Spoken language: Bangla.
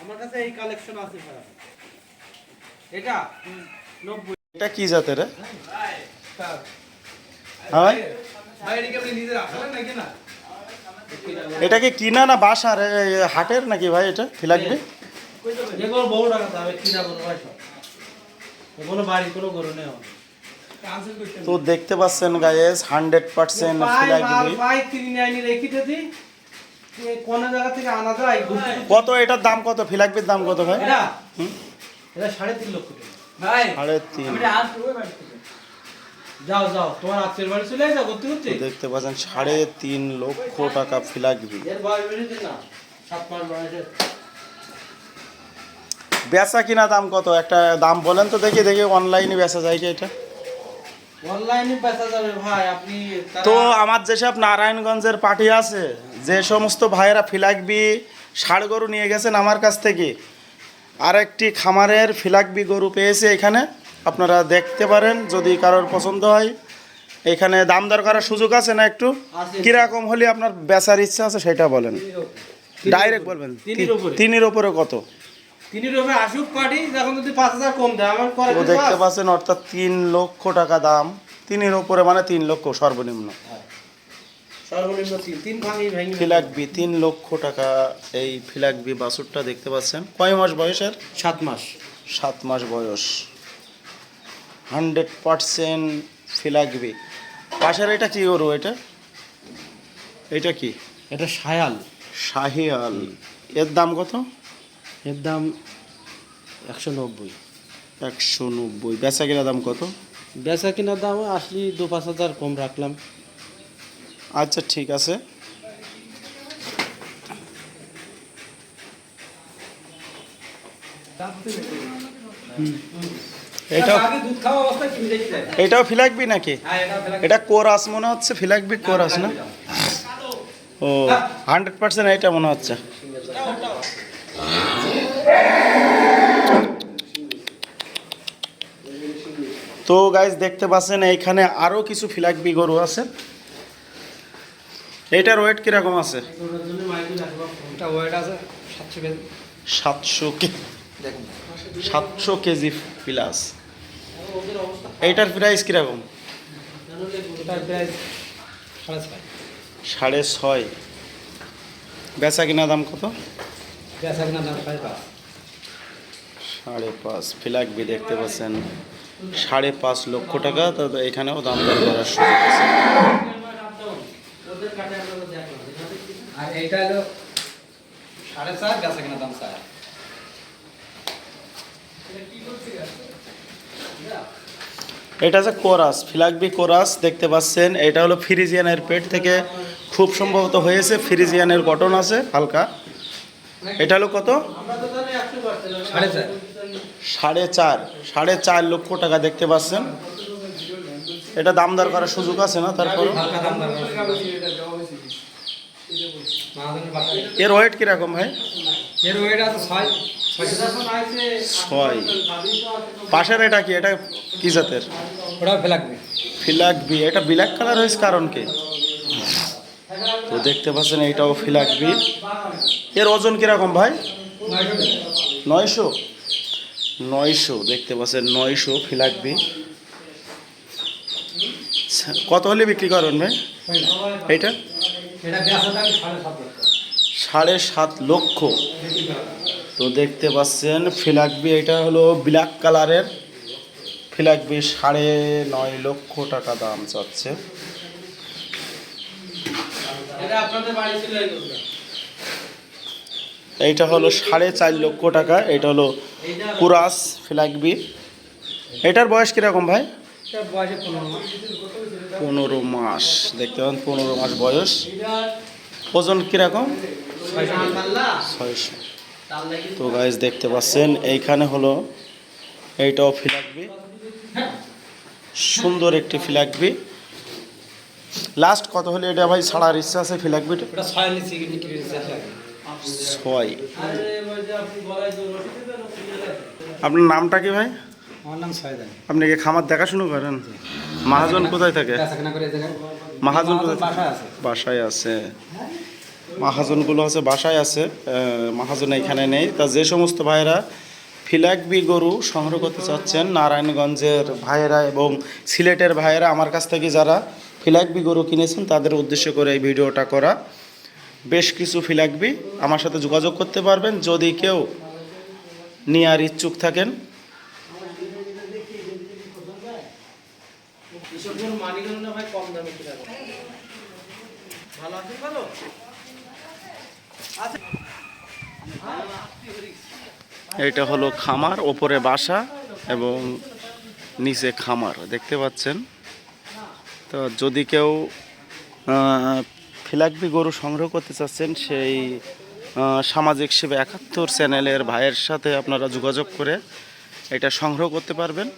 আমার কাছে এই কালেকশন আছে ভাই। এটা? নব্বই। এটা কি জাতের রে? হ্যাঁ ভাই? ভাই এটা কি আপনি নিজে রাখলেন নাকি না? এটা কি কিনা না বাসার হাটের নাকি ভাই এটা? ফিলাকবি এগুলো বড় টাকা দামে কিনা বড় ভাই সব। বাড়ি কোনো গরু নেই তো দেখতে পাচ্ছেন গায়েস হান্ড্রেড পার্সেন্ট কিনে জায়গা থেকে আনা যায় কত? এটার দাম কত? ফিলাকবির দাম কত ভাই? এটা? এটা সাড়ে তিন লক্ষ টাকা। ভাই সাড়ে তিন। যাও যাও তোমার আত্মীয় বাড়ি চলে যাও ঘুরতে ঘুরতে। দেখতে পাচ্ছেন সাড়ে তিন লক্ষ টাকা ফিলাকবি বেচা কিনা দাম কত? একটা দাম বলেন তো দেখি দেখি অনলাইনে বেচা যায় কি এটা? অনলাইনে বেচা যাবে ভাই আপনি তো আমার যেসব নারায়ণগঞ্জের পার্টি আছে যে সমস্ত ভাইয়েরা ফিলাকবি ষাড় গরু নিয়ে গেছেন আমার কাছ থেকে আর একটি খামারের ফিলাকবি গরু পেয়েছে এখানে। আপনারা দেখতে পারেন যদি কারোর পছন্দ হয়। এখানে দাম দর করার সুযোগ আছে না একটু। কীরকম হলে আপনার বেচার ইচ্ছা আছে সেটা বলেন। ডাইরেক্ট বলবেন তিনের উপরে। ওপরে। কত? দেখতে পাচ্ছেন অর্থাৎ তিন লক্ষ টাকা দাম। তিনের ওপরে মানে তিন লক্ষ সর্বনিম্ন। সর্বনিম্ন তিন তিন ভাঙি ভেঙে ফিলাকবি তিন লক্ষ টাকা এই ফিলাকবি বাছুরটা দেখতে পাচ্ছেন। কয় মাস বয়সের? সাত মাস। সাত মাস বয়স। হান্ড্রেড পারসেন্ট ফিলাকবি পাশের এটা কি গরু এটা? এটা কি? এটা সায়াল। শাহিয়াল এর দাম কত? এর দাম একশো নব্বই। একশো নব্বই। বেচা কিনা দাম কত? বেচা কিনার দাম আসলে দু পাঁচ হাজার কম রাখলাম। আচ্ছা ঠিক আছে। এটাও ফিলাকবি নাকি? হ্যাঁ এটা কোরাস মনে হচ্ছে ফিলাকবি কোরাস না? ও হান্ড্রেড পার্সেন্ট এটা মনে হচ্ছে। তো গাইজ দেখতে পাচ্ছেন এইখানে আরও কিছু ফিলাকবি গরু আছে। এটার ওয়েট কীরকম আছে? সাতশো কেজি। সাতশো কেজি প্লাস এইটার প্রাইস কীরকম? সাড়ে ছয়। বেচা কিনা দাম কত? বেচা দাম সাড়ে পাঁচ। সাড়ে পাঁচ। ফিলাকবি দেখতে পাচ্ছেন। সাড়ে পাঁচ লক্ষ টাকা তো এখানেও দাম দর করার সুযোগ আছে। এটা হচ্ছে কোরাস, ফিলাকবি কোরাস, দেখতে পাচ্ছেন, এটা হলো ফ্রিজিয়ানের পেট থেকে খুব সম্ভবত হয়েছে, ফ্রিজিয়ানের গঠন আছে, হালকা। এটা হলো কত? সাড়ে চার সাড়ে চার লক্ষ টাকা দেখতে পাচ্ছেন। এটা দাম দর করার সুযোগ আছে না তারপর এর ওয়েট কীরকম ভাই? এর ওয়েট আছে ছয়। ছয়। পাশের এটা কি? এটা কি জাতের? ওটা ফেলাকবে ফিলাক বি। এটা ব্ল্যাক কালার হয়েছে কারণ কি? তো দেখতে পাচ্ছেন এইটাও ফিলাক বি। এর ওজন কীরকম ভাই? নয়শো। নয়শো। দেখতে পাচ্ছেন নয়শো ফিলাক বি কত হলে বিক্রি করবেন ভাই এইটা? এটা সাড়ে সাত লক্ষ। তো দেখতে পাচ্ছেন ফিলাকবি এটা হলো ব্ল্যাক কালারের। ফিলাকবি সাড়ে নয় লক্ষ টাকা দাম চাচ্ছে। এইটা হলো সাড়ে চার লক্ষ টাকা এটা হলো কুরাস ফিলাকবি এটার বয়স কীরকম ভাই? পনেরো মাস। দেখতে পাবেন পনেরো মাস বয়স। ওজন কীরকম? ছয়শো। তো গাইজ দেখতে পাচ্ছেন এইখানে হলো এইটাও ফিলাকবি সুন্দর একটি ফিলাকবি লাস্ট কত হলে এটা ভাই ছাড়ার ইচ্ছা আছে ফিলাকবিটা ওটা ছয় ছয়। আপনার নামটা কি ভাই? আমার নাম ছয়দান আপনি কি খামার দেখাশুনো করেন? মহাজন কোথায় থাকে? মহাজন বাসায় আছে। মাহাজনগুলো হচ্ছে বাসায় আছে। মাহাজন এখানে নেই। তা যে সমস্ত ভাইয়েরা ফিলাকবি গরু সংগ্রহ করতে চাচ্ছেন নারায়ণগঞ্জের ভাইয়েরা এবং সিলেটের ভাইয়েরা আমার কাছ থেকে যারা ফিলাকবি গরু কিনেছেন তাদের উদ্দেশ্য করে এই ভিডিওটা করা। বেশ কিছু ফিলাকবি আমার সাথে যোগাযোগ করতে পারবেন। যদি কেউ নেওয়ার ইচ্ছুক থাকেন কম দামে কিনা ভালো ভালো এটা হলো খামার, ওপরে বাসা এবং নিচে খামার, দেখতে পাচ্ছেন? তো যদি কেউ ফিলাকবি গরু সংগ্রহ করতে চাচ্ছেন, সেই সামাজিক সেবা একাত্তর চ্যানেলের ভাইয়ের সাথে আপনারা যোগাযোগ করে এটা সংগ্রহ করতে পারবেন।